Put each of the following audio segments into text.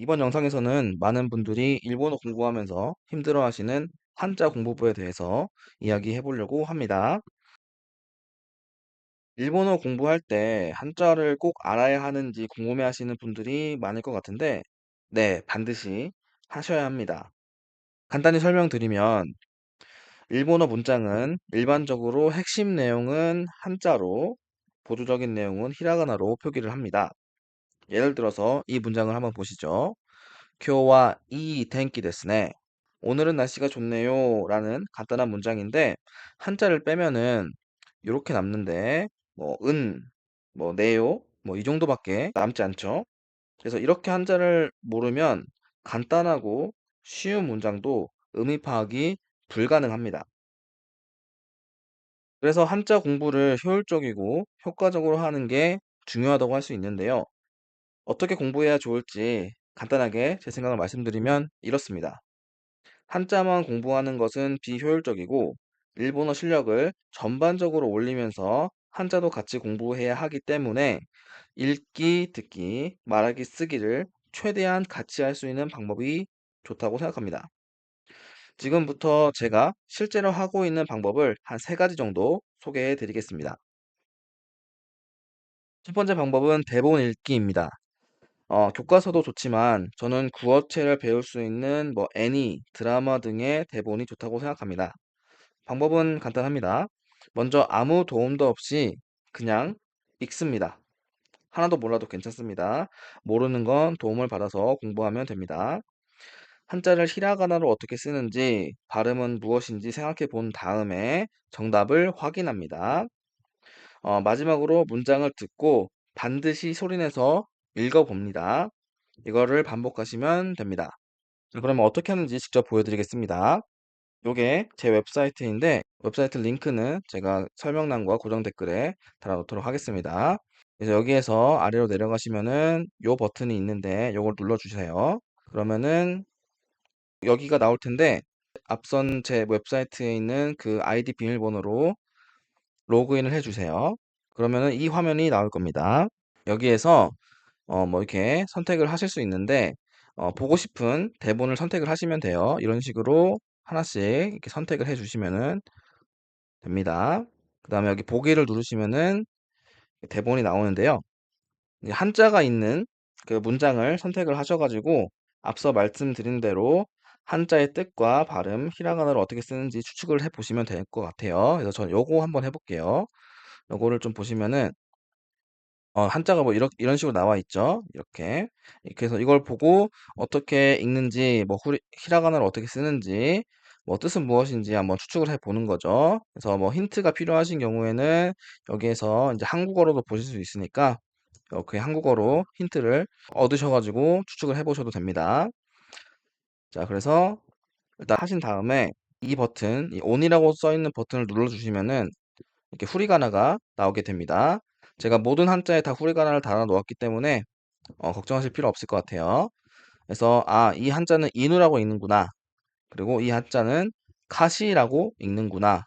이번 영상에서는 많은 분들이 일본어 공부하면서 힘들어하시는 한자 공부법에 대해서 이야기해 보려고 합니다. 일본어 공부할 때 한자를 꼭 알아야 하는지 궁금해 하시는 분들이 많을 것 같은데, 네, 반드시 하셔야 합니다. 간단히 설명드리면, 일본어 문장은 일반적으로 핵심 내용은 한자로, 보조적인 내용은 히라가나로 표기를 합니다. 예를 들어서 이 문장을 한번 보시죠. 今日はいい 天気 ですね. 오늘은 날씨가 좋네요. 라는 간단한 문장인데, 한자를 빼면은 이렇게 남는데, 뭐, 은, 뭐, 네요, 뭐, 이 정도밖에 남지 않죠. 그래서 이렇게 한자를 모르면 간단하고 쉬운 문장도 의미 파악이 불가능합니다. 그래서 한자 공부를 효율적이고 효과적으로 하는 게 중요하다고 할 수 있는데요. 어떻게 공부해야 좋을지 간단하게 제 생각을 말씀드리면 이렇습니다. 한자만 공부하는 것은 비효율적이고 일본어 실력을 전반적으로 올리면서 한자도 같이 공부해야 하기 때문에 읽기, 듣기, 말하기, 쓰기를 최대한 같이 할 수 있는 방법이 좋다고 생각합니다. 지금부터 제가 실제로 하고 있는 방법을 한 세 가지 정도 소개해 드리겠습니다. 첫 번째 방법은 대본 읽기입니다. 어, 교과서도 좋지만 저는 구어체를 배울 수 있는 뭐 애니, 드라마 등의 대본이 좋다고 생각합니다. 방법은 간단합니다. 먼저 아무 도움도 없이 그냥 읽습니다. 하나도 몰라도 괜찮습니다. 모르는 건 도움을 받아서 공부하면 됩니다. 한자를 히라가나로 어떻게 쓰는지, 발음은 무엇인지 생각해 본 다음에 정답을 확인합니다. 어, 마지막으로 문장을 듣고 반드시 소리내서 읽어봅니다. 이거를 반복하시면 됩니다. 그러면 어떻게 하는지 직접 보여드리겠습니다. 요게 제 웹사이트인데 웹사이트 링크는 제가 설명란과 고정 댓글에 달아놓도록 하겠습니다. 그래서 여기에서 아래로 내려가시면은 요 버튼이 있는데 요걸 눌러주세요. 그러면은 여기가 나올 텐데 앞선 제 웹사이트에 있는 그 아이디 비밀번호로 로그인을 해주세요. 그러면은 이 화면이 나올 겁니다. 여기에서 어, 뭐 이렇게 선택을 하실 수 있는데 어, 보고 싶은 대본을 선택을 하시면 돼요. 이런 식으로 하나씩 이렇게 선택을 해 주시면은 됩니다. 그 다음에 여기 보기를 누르시면은 대본이 나오는데요. 한자가 있는 그 문장을 선택을 하셔가지고 앞서 말씀드린 대로 한자의 뜻과 발음, 히라가나를 어떻게 쓰는지 추측을 해 보시면 될 것 같아요. 그래서 저는 요거 한번 해볼게요. 요거를 좀 보시면은 어, 한자가 뭐 이런 이런 식으로 나와 있죠. 이렇게. 그래서 이걸 보고 어떻게 읽는지, 뭐 후리, 히라가나를 어떻게 쓰는지, 뭐 뜻은 무엇인지 한번 추측을 해 보는 거죠. 그래서 뭐 힌트가 필요하신 경우에는 여기에서 이제 한국어로도 보실 수 있으니까 이렇게 한국어로 힌트를 얻으셔 가지고 추측을 해 보셔도 됩니다. 자, 그래서 일단 하신 다음에 이 버튼, 이 on이라고 써 있는 버튼을 눌러 주시면은 이렇게 후리가나가 나오게 됩니다. 제가 모든 한자에 다 후리가나를 달아 놓았기 때문에 어, 걱정하실 필요 없을 것 같아요. 그래서 아, 이 한자는 이누라고 읽는구나. 그리고 이 한자는 카시라고 읽는구나.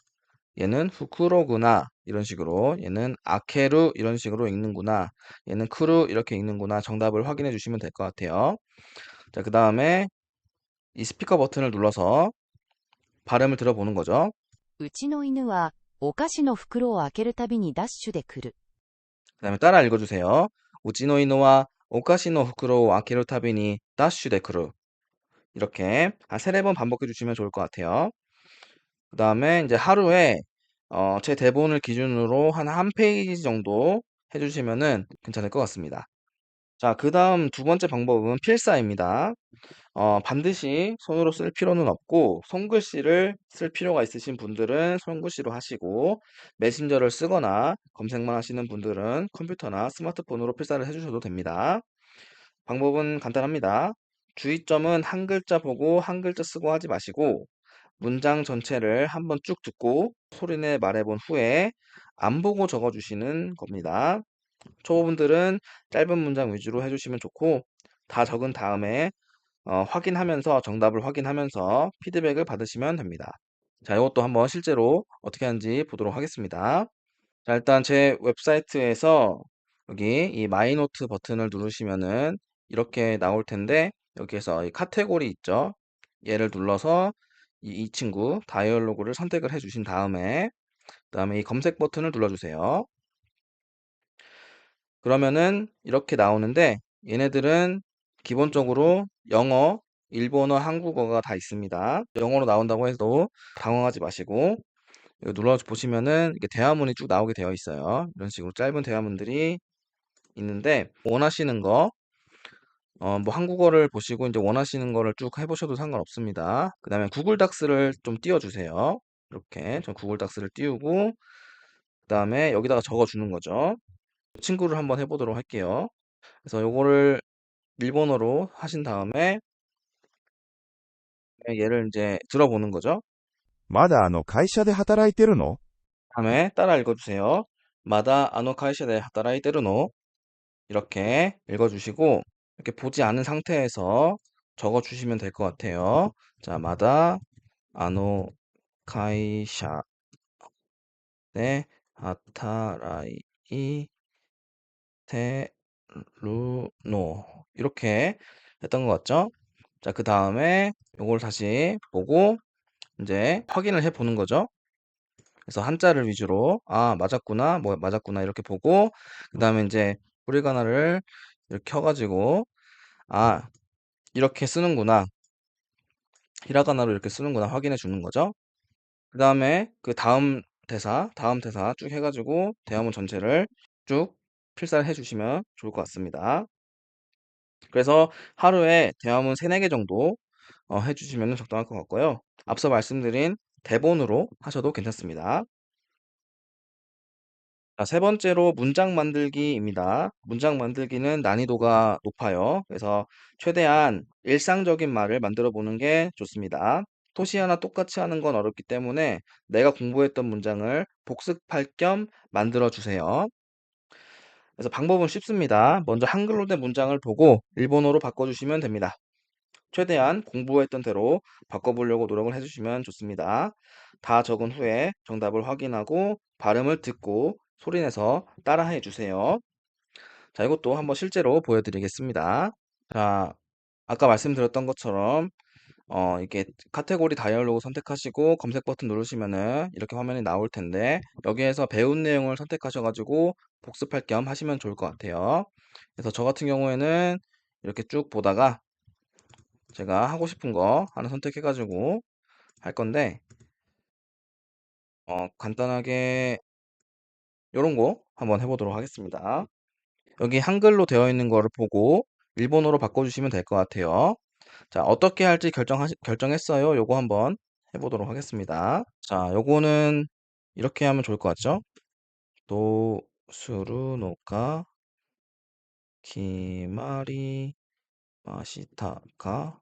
얘는 후쿠로구나. 이런 식으로 얘는 아케루 이런 식으로 읽는구나. 얘는 크루 이렇게 읽는구나. 정답을 확인해 주시면 될 것 같아요. 자, 그 다음에 이 스피커 버튼을 눌러서 발음을 들어보는 거죠. うちの犬はお菓子の袋を開けるたびにダッシュで来る。 그 다음에 따라 읽어주세요. 우치노 이노와 오카시노 후쿠로 아케루 타비니 다슈 데크루 이렇게 한 세네 번 반복해 주시면 좋을 것 같아요. 그 다음에 이제 하루에 어, 제 대본을 기준으로 한 한 페이지 정도 해주시면은 괜찮을 것 같습니다. 자, 그 다음 두 번째 방법은 필사입니다. 어, 반드시 손으로 쓸 필요는 없고 손글씨를 쓸 필요가 있으신 분들은 손글씨로 하시고 메신저를 쓰거나 검색만 하시는 분들은 컴퓨터나 스마트폰으로 필사를 해주셔도 됩니다. 방법은 간단합니다. 주의점은 한 글자 보고 한 글자 쓰고 하지 마시고 문장 전체를 한번 쭉 듣고 소리내 말해본 후에 안 보고 적어주시는 겁니다. 초보분들은 짧은 문장 위주로 해주시면 좋고 다 적은 다음에 어, 확인하면서 정답을 확인하면서 피드백을 받으시면 됩니다. 자, 이것도 한번 실제로 어떻게 하는지 보도록 하겠습니다. 자, 일단 제 웹사이트에서 여기 이 마이노트 버튼을 누르시면은 이렇게 나올 텐데 여기에서 이 카테고리 있죠? 얘를 눌러서 이, 이 친구 다이얼로그를 선택을 해 주신 다음에 그 다음에 이 검색 버튼을 눌러주세요. 그러면은 이렇게 나오는데 얘네들은 기본적으로 영어, 일본어, 한국어가 다 있습니다. 영어로 나온다고 해도 당황하지 마시고 눌러 보시면은 이렇게 대화문이 쭉 나오게 되어 있어요. 이런 식으로 짧은 대화문들이 있는데 원하시는 거 어, 뭐 한국어를 보시고 이제 원하시는 거를 쭉 해보셔도 상관없습니다. 그 다음에 구글 닥스를 좀 띄워주세요. 이렇게 저 구글 닥스를 띄우고 그 다음에 여기다가 적어주는 거죠. 친구를 한번 해보도록 할게요. 그래서 요거를 일본어로 하신 다음에 얘를 이제 들어보는 거죠. まだあの会社で働いてるの 다음에 따라 읽어주세요. 마다 아노 카이시데 하타라이테르노 이렇게 읽어주시고 이렇게 보지 않은 상태에서 적어주시면 될 것 같아요. 자, 마다 아노 카이샤 네 하타라이 테루노 이렇게 했던 것 같죠? 자, 그 다음에 요걸 다시 보고 이제 확인을 해 보는 거죠. 그래서 한자를 위주로 아 맞았구나 뭐 맞았구나 이렇게 보고 그 다음에 이제 후리가나를 이렇게 켜 가지고 아 이렇게 쓰는구나 히라가나로 이렇게 쓰는구나 확인해 주는 거죠. 그 다음에 그 다음 대사 다음 대사 쭉 해 가지고 대화문 전체를 쭉 필사를 해 주시면 좋을 것 같습니다. 그래서 하루에 대화문 3, 4개 정도 어, 해 주시면 적당할 것 같고요. 앞서 말씀드린 대본으로 하셔도 괜찮습니다. 자, 세 번째로 문장 만들기입니다. 문장 만들기는 난이도가 높아요. 그래서 최대한 일상적인 말을 만들어 보는 게 좋습니다. 토시 하나 똑같이 하는 건 어렵기 때문에 내가 공부했던 문장을 복습할 겸 만들어 주세요. 그래서 방법은 쉽습니다. 먼저 한글로 된 문장을 보고 일본어로 바꿔주시면 됩니다. 최대한 공부했던 대로 바꿔보려고 노력을 해주시면 좋습니다. 다 적은 후에 정답을 확인하고 발음을 듣고 소리내서 따라해 주세요. 자, 이것도 한번 실제로 보여드리겠습니다. 자, 아까 말씀드렸던 것처럼 어, 이게 카테고리 다이얼로그 선택하시고 검색 버튼 누르시면은 이렇게 화면이 나올 텐데 여기에서 배운 내용을 선택하셔가지고 복습할 겸 하시면 좋을 것 같아요. 그래서 저 같은 경우에는 이렇게 쭉 보다가 제가 하고 싶은 거 하나 선택해가지고 할 건데 어, 간단하게 이런 거 한번 해보도록 하겠습니다. 여기 한글로 되어 있는 거를 보고 일본어로 바꿔주시면 될 것 같아요. 자, 어떻게 할지 결정하 결정했어요. 요거 한번 해보도록 하겠습니다. 자, 요거는 이렇게 하면 좋을 것 같죠? 도, 수루, 노가, 기마리, 마시타가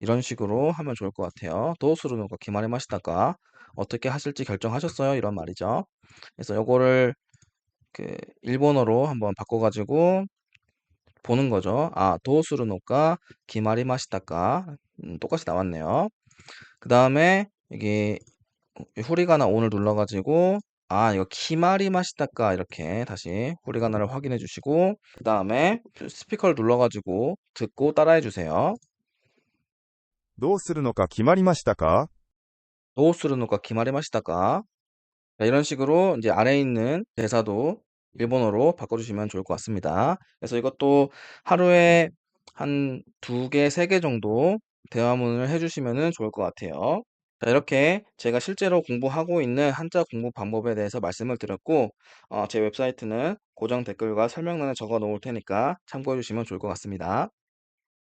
이런 식으로 하면 좋을 것 같아요. 도수루, 노가, 기마리, 마시타가 어떻게 하실지 결정하셨어요. 이런 말이죠. 그래서 요거를 그 일본어로 한번 바꿔가지고 보는 거죠. 아, 도수르노가 기마리 마시다까 음, 똑같이 나왔네요. 그 다음에 여기 후리가나 온을 눌러가지고 아, 이거 키마리 마시다까 이렇게 다시 후리가나를 확인해 주시고 그 다음에 스피커를 눌러가지고 듣고 따라해 주세요. どうするのか決まりましたか 도수르노가 기마리 마시다까 자, 이런 식으로 이제 아래에 있는 대사도 일본어로 바꿔주시면 좋을 것 같습니다. 그래서 이것도 하루에 한 두 개, 세 개 정도 대화문을 해주시면 좋을 것 같아요. 자, 이렇게 제가 실제로 공부하고 있는 한자 공부 방법에 대해서 말씀을 드렸고, 어, 제 웹사이트는 고정 댓글과 설명란에 적어 놓을 테니까 참고해 주시면 좋을 것 같습니다.